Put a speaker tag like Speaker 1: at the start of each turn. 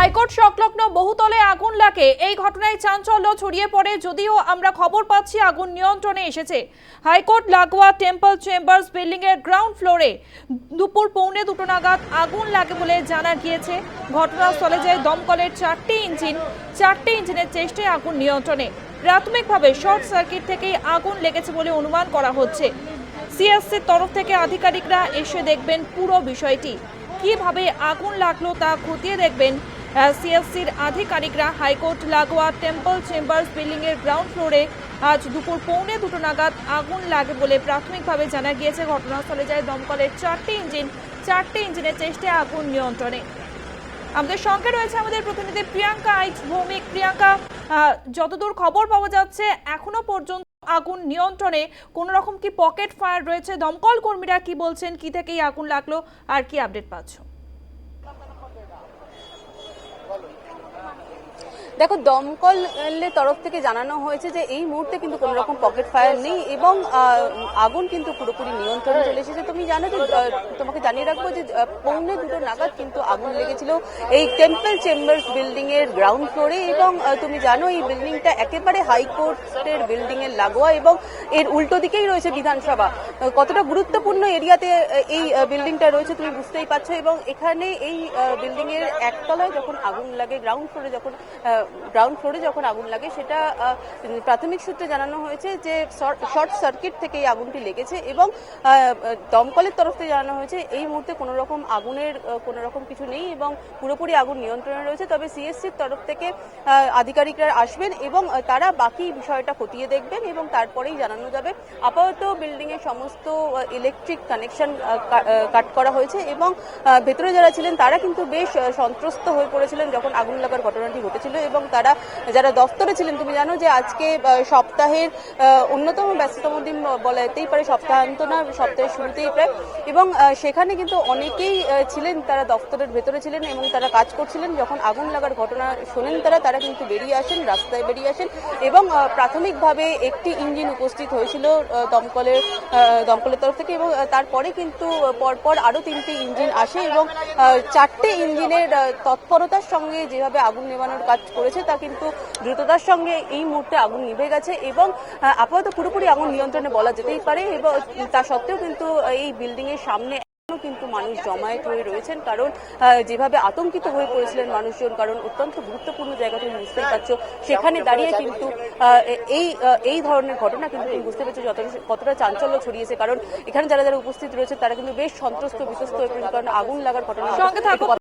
Speaker 1: High court সংলগ্ন বহুতলে আগুন লাগে। এই ঘটনায় চাঞ্চল্য ছড়িয়ে পড়ে যদিও আমরা খবর পাচ্ছি আগুন নিয়ন্ত্রণে এসেছে। হাইকোর্ট লাগোয়া টেম্পল চেম্বার্স বিল্ডিং এর গ্রাউন্ড ফ্লোরে দুপুর পৌনে দুটো নাগাদ আগুন লাগে বলে জানা গিয়েছে। ঘটনাস্থলে যায় দমকলের চারটি ইঞ্জিন। চারটি ইঞ্জিনের চেষ্টায় আগুন নিয়ন্ত্রণে। প্রাথমিকভাবে শর্ট সার্কিট থেকেই আগুন লেগেছে বলে অনুমান করা হচ্ছে। সিএসসির তরফ থেকে আধিকারিকরা এসে দেখবেন পুরো বিষয়টি। কীভাবে আগুন লাগল তা খতিয়ে দেখবেন সিএসসির আধিকারিকরা হাইকোর্ট লাগোয়া টেম্পল চেম্বার্স বিল্ডিং এর গ্রাউন্ড ফ্লোরে আজ দুপুর পৌনে দুটো নাগাদ আগুন লাগে বলে প্রাথমিকভাবে জানা গিয়েছে। ঘটনাস্থলে যায় দমকলের চারটি ইঞ্জিন, চারটি ইঞ্জিনের চেষ্টায় আগুন নিয়ন্ত্রণে। আমাদের সঙ্গে রয়েছে আমাদের প্রতিনিধি প্রিয়াঙ্কা আইচ, ভৌমিক প্রিয়াঙ্কা যতদূর খবর পাওয়া যাচ্ছে, এখনও পর্যন্ত আগুন নিয়ন্ত্রণে। কোনো রকম কি পকেট ফায়ার রয়েছে? দমকল কর্মীরা কি বলছেন? কি থেকেই আগুন লাগল? আর কি আপডেট পাচ্ছ?
Speaker 2: দেখো দমকলের তরফ থেকে জানানো হয়েছে যে এই মুহূর্তে কিন্তু কোনো রকম পকেট ফায়ার নেই এবং আগুন কিন্তু পুরোপুরি নিয়ন্ত্রণে চলে এসেছে। তুমি জানো যে তোমাকে জানিয়ে রাখব যে পৌনে দুটো নাগাদ কিন্তু আগুন লেগেছিল এই টেম্পল চেম্বার্স বিল্ডিং এর গ্রাউন্ড ফ্লোরে এবং তুমি জানো এই বিল্ডিংটা একেবারে হাইকোর্টের বিল্ডিং এর লাগোয়া এবং এর উল্টো দিকেই রয়েছে বিধানসভা। কতটা গুরুত্বপূর্ণ এরিয়াতে এই বিল্ডিংটা রয়েছে তুমি বুঝতেই পারছ এবং এখানে এই বিল্ডিং এর একতলায় যখন আগুন লাগে গ্রাউন্ড ফ্লোরে যখন গ্রাউন্ড ফ্লোরে যখন আগুন লাগে, সেটা প্রাথমিক সূত্রে জানানো হয়েছে যে শর্ট সার্কিট থেকে এই আগুনটি লেগেছে এবং দমকলের তরফ থেকে জানানো হয়েছে এই মুহূর্তে কোনো রকম আগুনের কোনো রকম কিছু নেই এবং পুরোপুরি আগুন নিয়ন্ত্রণে রয়েছে। তবে সিএসসির তরফ থেকে আধিকারিকরা আসবেন এবং তারা বাকি বিষয়টা খতিয়ে দেখবেন এবং তারপরেই জানানো যাবে। আপাতত বিল্ডিং এর সমস্ত ইলেকট্রিক কানেকশন কাট করা হয়েছে এবং ভেতরে যারা ছিলেন তারা কিন্তু বেশ সন্ত্রস্ত হয়ে পড়েছিলেন যখন আগুন লাগার ঘটনাটি ঘটেছিল এবং তারা যারা দফতরে ছিলেন, তুমি জানো যে আজকে সপ্তাহের অন্যতম ব্যস্ততম দিন বলা যেতেই পারে সপ্তাহান্ত না সপ্তাহের শুরুতেই প্রায়। এবং সেখানে কিন্তু অনেকেই ছিলেন, তারা দফতরের ভেতরে ছিলেন এবং তারা কাজ করছিলেন। যখন আগুন লাগার ঘটনা শোনেন তারা তারা কিন্তু বেরিয়ে আসেন, রাস্তায় বেরিয়ে আসেন এবং প্রাথমিকভাবে একটি ইঞ্জিন উপস্থিত হয়েছিল দমকলের দমকলের তরফ থেকে এবং তারপরে কিন্তু পরপর আরও তিনটি ইঞ্জিন আসে এবং চারটে ইঞ্জিনের তৎপরতার সঙ্গে যেভাবে আগুন নেভানোর কাজ করেছে তা কিন্তু দ্রুততার সঙ্গে এই মুহূর্তে আগুন নিভে গেছে এবং আপাতত পুরোপুরি আগুন নিয়ন্ত্রণে বলা যেতেই পারে এবং তা সত্ত্বেও কিন্তু এই বিল্ডিং এর সামনে কিন্তু মানুষ জমায়েত হয়ে রয়েছেন। কারণ যেভাবে আতঙ্কিত হয়ে পড়েছিলেন মানুষজন, কারণ অত্যন্ত গুরুত্বপূর্ণ জায়গা তুমি বুঝতেই পারছ। সেখানে দাঁড়িয়ে কিন্তু এই এই ধরনের ঘটনা কিন্তু তুমি বুঝতে পারছ কতটা চাঞ্চল্য ছড়িয়েছে। কারণ, এখানে যারা যারা উপস্থিত রয়েছে তারা কিন্তু বেশ সন্ত্রস্ত, বিশ্বস্ত হয়ে পড়েছে কারণ, আগুন লাগার ঘটনা